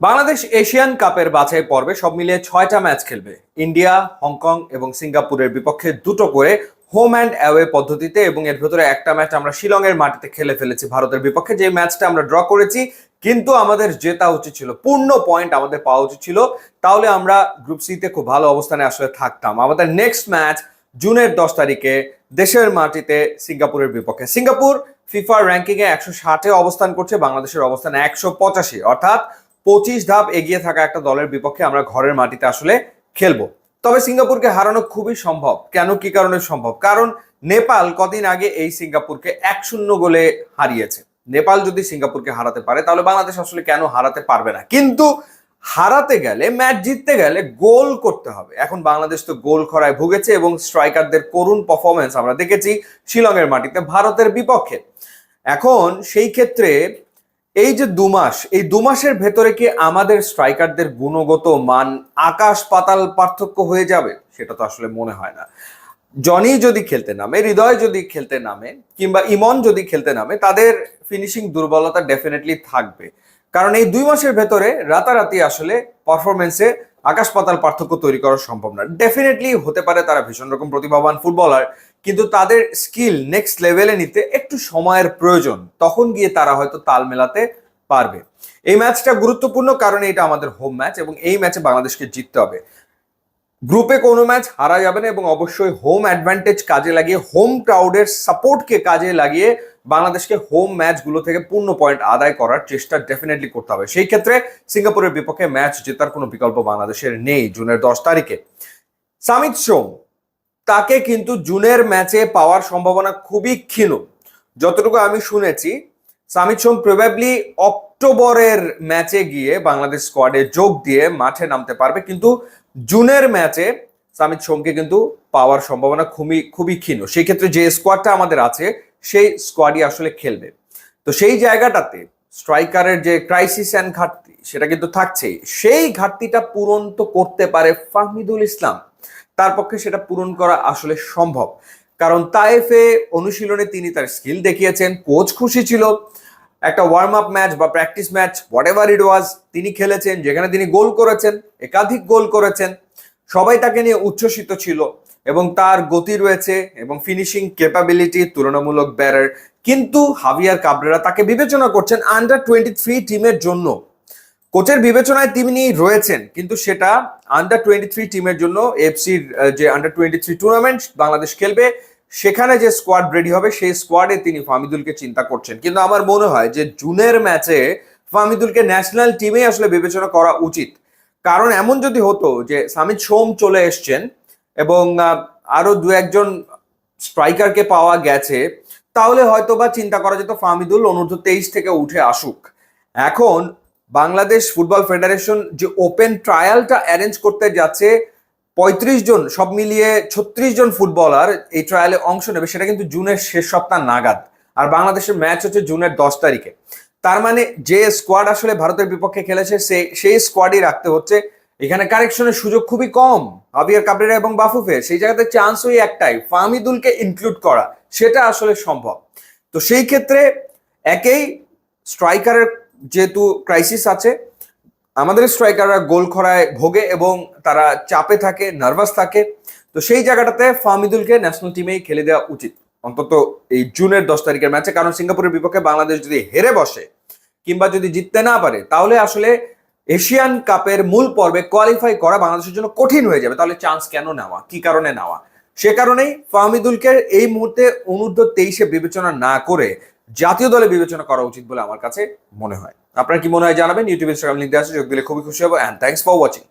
Bangladesh Asian কাপের বাছাই পর্বে সব মিলিয়ে ছয়টা ম্যাচ খেলবে। ইন্ডিয়া, হংকং এবং সিঙ্গাপুরের বিপক্ষে দুটো করে হোম অ্যান্ড অ্যাওয়ে পদ্ধতিতে এবং এর ভেতরে একটা ম্যাচ আমরা শিলংয়ের মাটিতে খেলে ফেলেছি ভারতের বিপক্ষে। যে ম্যাচটা আমরা ড্র করেছি, কিন্তু আমাদের জেতা উচিত ছিল, পূর্ণ পয়েন্ট আমাদের পাওয়া উচিত ছিল। তাহলে আমরা গ্রুপ সিতে খুব ভালো অবস্থানে আসলে থাকতাম। আমাদের নেক্সট ম্যাচ জুনের দশ তারিখে দেশের মাটিতে সিঙ্গাপুরের বিপক্ষে। সিঙ্গাপুর ফিফার র্যাঙ্কিং এ একশো ষাটে অবস্থান করছে, বাংলাদেশের অবস্থান একশো পঁচাশি। অর্থাৎ পঁচিশ ধাপ এগিয়ে থাকা একটা দলের বিপক্ষে আমরা ঘরের মাটিতে আসলে খেলব। তবে সিঙ্গাপুরকে হারানো খুবই সম্ভব। কেন, কি কারণে সম্ভব? কারণ নেপাল কদিন আগে এই সিঙ্গাপুরকে এক শূন্য গোলে হারিয়েছে। নেপাল যদি সিঙ্গাপুরকে হারাতে পারে, তাহলে বাংলাদেশ আসলে কেন হারাতে পারবে না? কিন্তু হারাতে গেলে, ম্যাচ জিততে গেলে গোল করতে হবে। এখন বাংলাদেশ তো গোল খরায় ভুগেছে এবং স্ট্রাইকারদের করুণ পারফরমেন্স আমরা দেখেছি শিলংয়ের মাটিতে ভারতের বিপক্ষে। এখন সেই ক্ষেত্রে এই যে দু মাস, এই দু মাসের ভেতরে কি আমাদের স্ট্রাইকারদের গুণগত মান আকাশ পাতাল পার্থক্য হয়ে যাবে? সেটা তো আসলে মনে হয় না। জনি যদি খেলতে নামে, হৃদয় যদি খেলতে নামে, কিংবা ইমন যদি খেলতে নামে, তাদের ফিনিশিং দুর্বলতা ডেফিনেটলি থাকবে। কারণ এই দুই মাসের ভেতরে রাতারাতি আসলে পারফরমেন্সে আকাশ পাতাল পার্থক্য তৈরি করা সম্ভব না। ডেফিনেটলি হতে পারে তারা ভীষণ রকম প্রতিভাবান ফুটবলার কিন্তু তাদের স্কিল নেক্সট লেভেলে নিতে একটু সময়ের প্রয়োজন। তখন গিয়ে তারা হয়তো তাল মেলাতে পারবে। এই ম্যাচটা গুরুত্বপূর্ণ কারণ এটা আমাদের হোম ম্যাচ এবং এই ম্যাচে বাংলাদেশকে জিততে হবে। গ্রুপে কোনো ম্যাচ হারা যাবে না এবং অবশ্যই হোম অ্যাডভান্টেজ কাজে লাগিয়ে হোম ক্রাউডের সাপোর্টকে কাজে লাগিয়ে বাংলাদেশকে হোম ম্যাচগুলো থেকে পূর্ণ পয়েন্ট আদায় করার চেষ্টা ডেফিনেটলি করতে হবে। সেই ক্ষেত্রে সিঙ্গাপুরের বিপক্ষে ম্যাচ জেতার কোনো বিকল্প বাংলাদেশের নেই জুনের দশ তারিখে। সামিত সোম তাকে কিন্তু জুনের ম্যাচে পাওয়ার সম্ভাবনা খুবই ক্ষীণ। যতটুকু আমি শুনেছি, সামিত সোম প্রবাবলি অক্টোবরের ম্যাচে গিয়ে বাংলাদেশ স্কোয়াডে যোগ দিয়ে মাঠে নামতে পারবে, কিন্তু জুনের ম্যাচে সামিত সোমকে কিন্তু পাওয়ার সম্ভাবনা খুবই খুবই ক্ষীণ। সেই ক্ষেত্রে যে স্কোয়াডটা আমাদের আছে সেই স্কোয়াডই আসলে খেলবে। তো সেই জায়গাটাতে স্ট্রাইকারের যে ক্রাইসিস অ্যান্ড ঘাটতি, সেটা কিন্তু থাকছেই। সেই ঘাটতিটা পূরণ তো করতে পারে ফাহমিদুল ইসলাম। তার পক্ষে সেটা পূরণ করা আসলে সম্ভব। কারণ তাইফে অনুশীলনে তিনি তার স্কিল দেখিয়েছেন কোচ খুশি ছিল। একটা ওয়ার্ম আপ ম্যাচ বা practice match whatever it was তিনি খেলেছেন, যেখানে তিনি গোল করেছেন, একাধিক গোল করেছেন। সবাই তাকে নিয়ে উচ্ছ্বসিত ছিল। এবং তার গতি রয়েছে এবং ফিনিশিং ক্যাপাবিলিটি তুলনামূলক ব্যারার কিন্তু হাভিয়ার কাবরেরা তাকে বিবেচনা করছেন আন্ডার টোয়েন্টি থ্রি টিমের জন্য। কোচের বিবেচনায় তিনি রয়েছেন, কিন্তু সেটা আন্ডার টোয়েন্টি থ্রি টিমের জন্য এফসির যে under twenty three tournament Bangladesh খেলবে, সেখানে যে স্কোয়াড রেডি হবে, সেই স্কোয়াডে তিনি ফামিদুলকে চিন্তা করছেন। কিন্তু আমার মনে হয় যে জুনের ম্যাচে ফামিদুলকে ন্যাশনাল টিমে আসলে বিবেচনা করা উচিত। কারণ এমন যদি হতো যে সামিত সোম চলে এসছেন এবং আহ, আরও দু একজন স্ট্রাইকারকে পাওয়া গেছে তাহলে হয়তো বা চিন্তা করা যেত ফামিদুল অনূর্ধ্ব তেইশ থেকে উঠে আসুক। এখন বাংলাদেশ ফুটবল ফেডারেশন যে ওপেন ট্রায়ালটা অ্যারেঞ্জ করতে যাচ্ছে পঁয়ত্রিশ জন সব মিলিয়ে ছত্রিশ জন ফুটবলার এই ট্রায়ালে অংশ নেবে সেটা কিন্তু জুনের শেষ সপ্তাহ নাগাদ। আর বাংলাদেশের ম্যাচ হচ্ছে জুনের দশ তারিখে। তার মানে যে স্কোয়াড আসলে ভারতের বিপক্ষে খেলেছে সেই স্কোয়াডই রাখতে হচ্ছে এখানে কারেকশনের সুযোগ খুবই কম। হাবিয়ার কাবরেরা এবং বাফুফের সেই জায়গাতে চান্স ওই একটাই ফামিদুলকে ইনক্লুড করা। সেটা আসলে সম্ভব। তো সেই ক্ষেত্রে একেই স্ট্রাইকারের যেহেতু ক্রাইসিস আছে, আমাদের স্ট্রাইকাররা গোল খরায় ভোগে এবং তারা চাপে থাকে নার্ভাস থাকে। তো সেই জায়গাটাতে ফাহমিদুলকে ন্যাশনাল টিমেই খেলে দেওয়া উচিত। অন্তত এই জুনের দশ তারিখের ম্যাচে কারণ সিঙ্গাপুরের বিপক্ষে বাংলাদেশ যদি হেরে বসে, কিংবা যদি জিততে না পারে, তাহলে আসলে এশিয়ান কাপের মূল পর্বে কোয়ালিফাই করা বাংলাদেশের জন্য কঠিন হয়ে যাবে। তাহলে চান্স কেন নেওয়া? কি কারণে নেওয়া? সে কারণেই ফাহমিদুলকে এই মুহূর্তে অনূর্ধ্ব তেইশে বিবেচনা না করে জাতীয় দলে বিবেচনা করা উচিত বলে আমার কাছে মনে হয়। আপনার কি মনে হয় জানাবেন? ইউটিউব ইনস্টাগ্রাম লিঙ্ক আছে, যোগ দিলে খুবই খুশি হব অ্যান্ড থ্যাংকস ফর ওয়াচিং